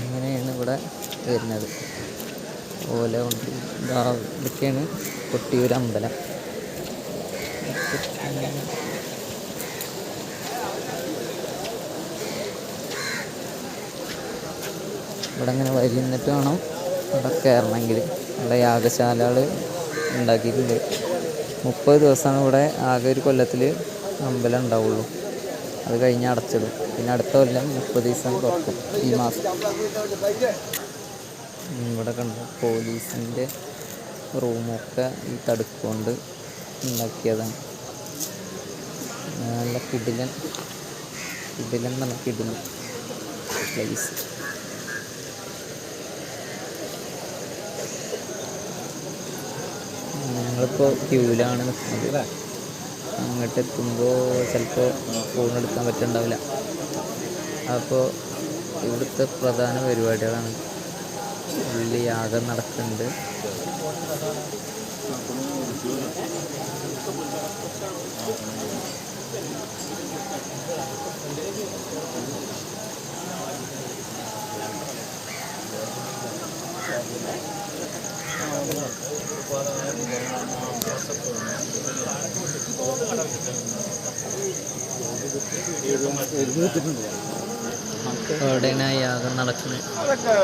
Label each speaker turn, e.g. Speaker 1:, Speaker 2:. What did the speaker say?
Speaker 1: ഇങ്ങനെയാണ് ഇവിടെ വരുന്നത്. ഓല കൊണ്ട് ഇതാ ഇതൊക്കെയാണ് കൊട്ടിയൂർ അമ്പലം. ഇവിടെ അങ്ങനെ വരി നിന്നിട്ട് വേണം ഇവിടെ കയറണമെങ്കിൽ. ഇവിടെ യാഗശാലകൾ ഉണ്ടാക്കിയിട്ടുണ്ട്. മുപ്പത് ദിവസമാണ് ഇവിടെ ആകെ ഒരു കൊല്ലത്തിൽ അമ്പലം ഉണ്ടാവുള്ളൂ. അത് കഴിഞ്ഞ് അടച്ചിടും. പിന്നെ അടുത്ത കൊല്ലം മുപ്പത് ദിവസം തുറക്കും. ഈ മാസം. ഇവിടെ കണ്ട? പോലീസിന്റെ റൂമൊക്കെ ഈ തടുക്കൊണ്ട് കൊണ്ട് ഉണ്ടാക്കിയതാണ് നല്ല കിടിലൻ. കിടിലൻ നല്ല കിടിലൻ. പ്ലേസ് ഞങ്ങളിപ്പോൾ ക്യൂവിലാണ് നിൽക്കുന്നത് അങ്ങോട്ട് എത്തുമ്പോൾ ചിലപ്പോൾ ഫോൺ എടുക്കാൻ പറ്റുന്നുണ്ടാവില്ല. അപ്പോൾ ഇവിടുത്തെ പ്രധാന പരിപാടികളാണ്. ഉള്ളി യാഗം നടക്കുന്നുണ്ട്. എവിടെയാണ് യാഗം നടക്കുന്നത്?
Speaker 2: അതൊക്കെ